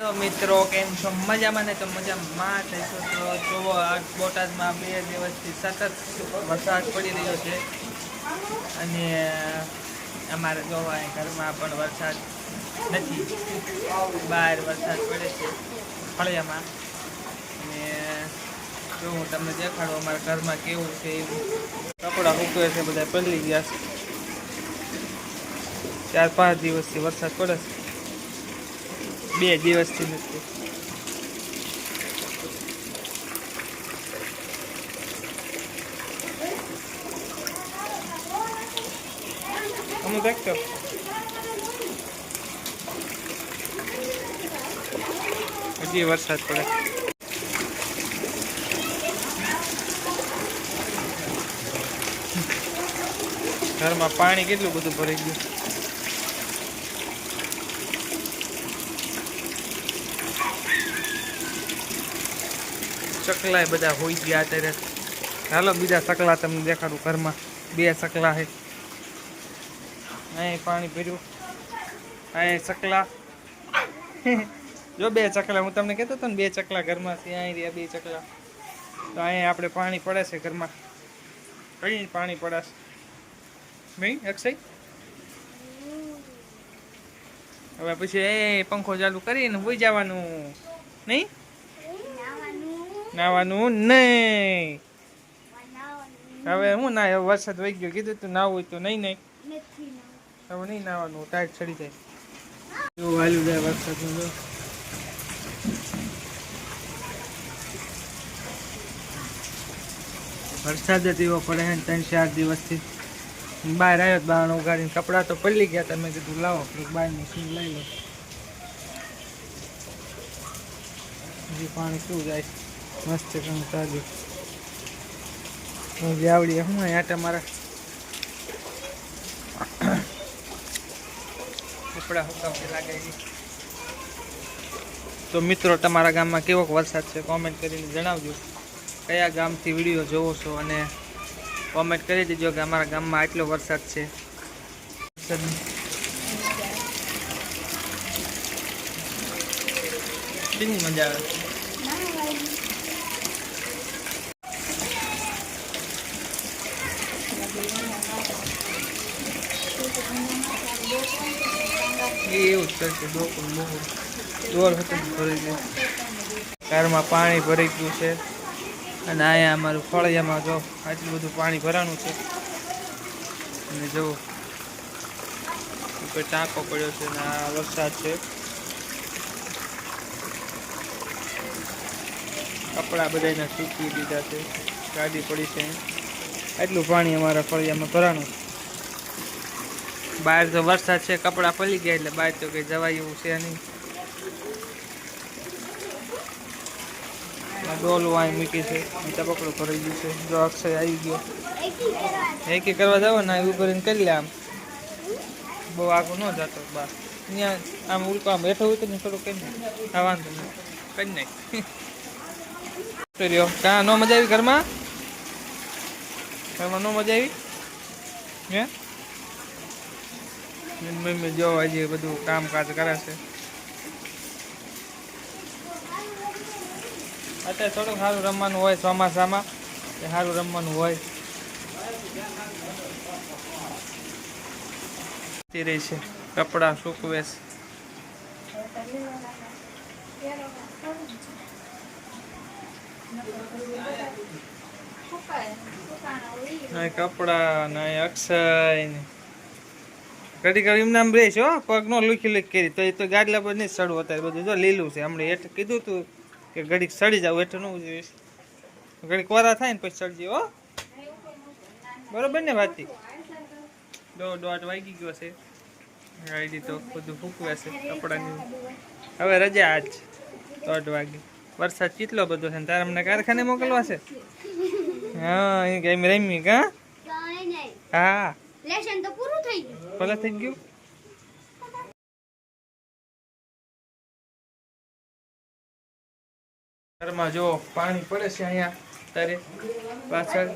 તો મિત્રો, કેમ છો? મજામાં ને તો મજામાં થઈશું તો જુઓ, આ બોટાદમાં બે દિવસથી સતત વરસાદ પડી રહ્યો છે. અને અમારે જોવા ઘરમાં પણ વરસાદ નથી. બહાર વરસાદ પડે છે ફળિયામાં. અને જો હું તમને દેખાડું અમારા ઘરમાં કેવું છે એવું. કપડાં સૂકવે છે બધા પલળી ગયા છે. ચાર પાંચ દિવસથી વરસાદ પડે છે. બે દિવસથી નથી. અમુક દેખતો હજી વરસાદ પડે. ઘરમાં પાણી કેટલું બધું ભરાઈ ગયું? ચકલા બધા હોઈ ગયા અત્યારે. ચાલો બીજા ચકલા તમને દેખાડું ઘરમાં. બે ચકલા છે. અહીં પાણી ભર્યું. અહીં ચકલા. જો બે ચકલા, હું તમને કહેતો હતો ને, બે ચકલા ઘરમાં છે, અહીં રહ્યા બે ચકલા. તો અહીંયા આપણે પાણી પડે છે ઘરમાં. કઈ પાણી પડાશે નહીં અક્ષય હવે પછી એ પંખો ચાલુ કરીને હોઈ જવાનું. નહીં? નાવાનું નહીં. હવે હું ના હવે વરસાદ વહી ગયો કીધું તું નાવું હોય તો નહીં નહીં હવે નહીં નાવાનું ટાઈટ ચડી જાય. જો વાલ્યું જાય વરસાદનું જો. વરસાદ જ એવો પડે છે ત્રણ ચાર દિવસથી. બહાર આવ્યો તો બહાર ઉગાડીને કપડાં તો પડી ગયા તમે કીધું લાવો એક બહાર મશીન લઈ લો. હજી પાણી શું જાય? મસ્ત એકદમ તાજી. હું જાવડી, હું આટા મારા. કપડા હુકાવતી લાગે તો મિત્રો, તમારા ગામમાં કેવો વરસાદ છે? કોમેન્ટ કરીને જણાવજો. કયા ગામથી વીડિયો જોવો છો? અને કોમેન્ટ કરી દેજો કે અમારા ગામમાં આટલો વરસાદ છે. કેવી મજા આવે એવું જ કરશે ડોકું બહુ દોર હતું ભરી ગયું. કારમાં પાણી ભરાઈ ગયું છે. અને અહીંયા અમારું ફળિયામાં જો આટલું બધું પાણી ભરાણું છે. અને જો ઉપર ટાંકો પડ્યો છે ને આ વરસાદ છે. કપડાં બધાને સૂકી દીધા છે. ગાડી પડી છે. આટલું પાણી અમારા ફળિયામાં ભરાણું છે. બહાર તો વરસાદ છે, કપડાં પલી ગયા એટલે બહાર તો કઈ જવાય એવું છે નહીં. ડોલું અહીં મૂકી છે ટપકડું ભરાઈ ગયું છે. જો અક્ષય આવી ગયો. એકી કરવા જાવ ને એવું કરીને કરી લે આમ. બહુ આગળ ન જતો બહાર. ત્યાં આમ ઉલકો આમ બેઠો હોય તો ને થોડું કરી નાખ વાંધો નહીં. કરી નાખ. કર્યો કાં, ન મજા આવી ઘરમાં? ઘરમાં ન મજા આવી? હે? મમ્મી જો હજી બધું કામકાજ કરે છે. અત્યારે થોડુંક સારું રમવાનું હોય ચોમાસામાં એ સારું રમવાનું હોય. રહી છે કપડાં સૂકવે છે. કપડાં ને અક્ષય ને ઘડી ઘડી એમ નામ રહીશ હો. પગ નો લુખી લુખી કરી. તો એ તો ગાડલા પર નહીં સડવું અત્યારે. બધું જો લીલું છે. હમણાં હેઠ કીધું તું કે ઘડીક સડી જાવ હેઠ ન જોઈશ ઘડીક કોરા થાય ને પછી સડજી હો. બરોબર ને વાતી? દો દોઢ વાગી ગયો છે. આઈડી તો બધું ફૂકવે છે કપડાની. હવે રજા આજ. દોઢ વાગે. વરસાદ કેટલો બધો છે ને? તારે અમને કારખાને મોકલવા છે? હા એ ગેમ રમી કા? હા. લેશન તો પૂરું થઈ ગયું. ભલે થઈ ગયું ઘરમાં જો પાણી પડે છે અહીંયા, તારે પાછળ.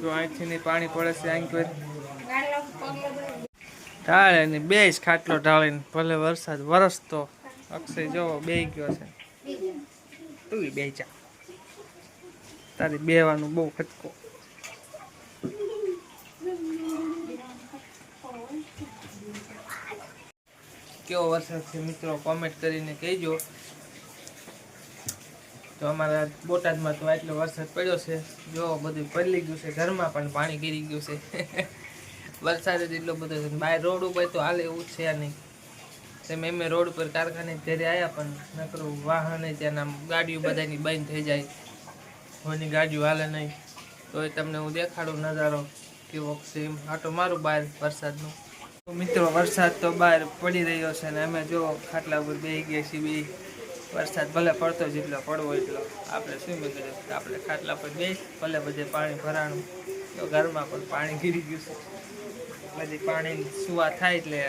જો અહીંથી પાણી પડે છે અહીં ઢાળે ને બે જ ખાટલો ઢાળીને ભલે વરસાદ વરસતો અક્ષય જોવો બે ગયો છે. તું બે જા. તારી બેવાનું બહુ ખટકો કેવો વરસાદ છે મિત્રો? કોમેન્ટ કરીને કહેજો. તો અમારા બોટાદમાં તો એટલો વરસાદ પડ્યો છે. જો બધું પલળી ગયું છે, ઘરમાં પણ પાણી ગીરી ગયું છે. વરસાદ જ એટલો બધો છે બહાર રોડ ઉપર તો હાલે એવું છે નહીં. તેમ એમ રોડ ઉપર કારખાને ઘરે આવ્યા પણ નકરું વાહન ત્યાંના ગાડીઓ બધાની બંધ થઈ જાય. કોઈની ગાડીઓ હાલે નહીં. તો એ તમને હું દેખાડું નજારો કેવો છે એમ. આટો મારું બહાર વરસાદનું. મિત્રો, વરસાદ તો બહાર પડી રહ્યો છે ને અમે જો ખાટલા ઉપર બેસી ગયા છીએ બી વરસાદ ભલે પડતો જેટલો પડવો એટલો. આપણે શું કરીએ આપણે ખાટલા પર બેસ ભલે બધે પાણી ભરાણું. તો ઘરમાં પણ પાણી ગીરી ગયું છે. બધી પાણી સુવા થાય એટલે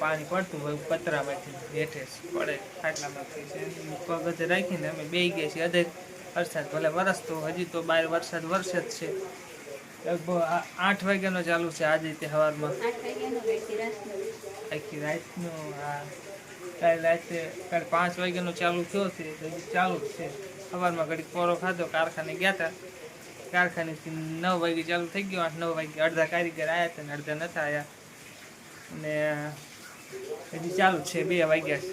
પાણી પડતું હોય, પતરામાંથી હેઠે પડે ખાટલામાંથી. છે પગ હજે રાખીને અમે બે ગયા છીએ. અધે વરસાદ ભલે વરસતો હજી તો બહાર વરસાદ વરસે જ છે. આઠ વાગ્યાનો ચાલુ છે આજે તે સવારમાં. આખી રાતનો આ કાલે રાતે કાલે પાંચ વાગ્યાનો ચાલુ થયો છે ચાલુ જ છે. સવારમાં ઘડીક પોરો ખાધો કારખાને ગયા હતા કારખાનેથી નવ વાગે ચાલુ થઈ ગયો આઠ નવ વાગે અડધા કારીગર આવ્યા હતા ને અડધા નતા આવ્યા અને હજી ચાલુ છે બે વાગ્યા છે.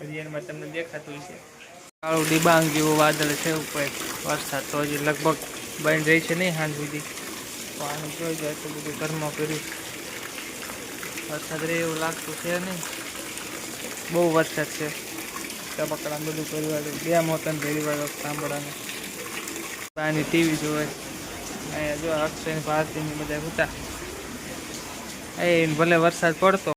હજી એમાં તમને દેખાતું છે કાળું ડિબાંગ જેવું વાદળ છે ઉપર વરસાદ તો હજી લગભગ બંધ રહી છે નહીં હાંજ સુધી. પાણી જોઈ જાય તો બધું ઘરમાં કર્યું વરસાદ રહે એવું લાગતું છે નહીં. બહુ વરસાદ છે. ટપકડા બધું કર્યું બે મોતન ભેરી વાળો સાંભળાને. પાણી ટીવી જોવે. અહીંયા જો અક્ષય ભારતીની બધા હતા. એ ભલે વરસાદ પડતો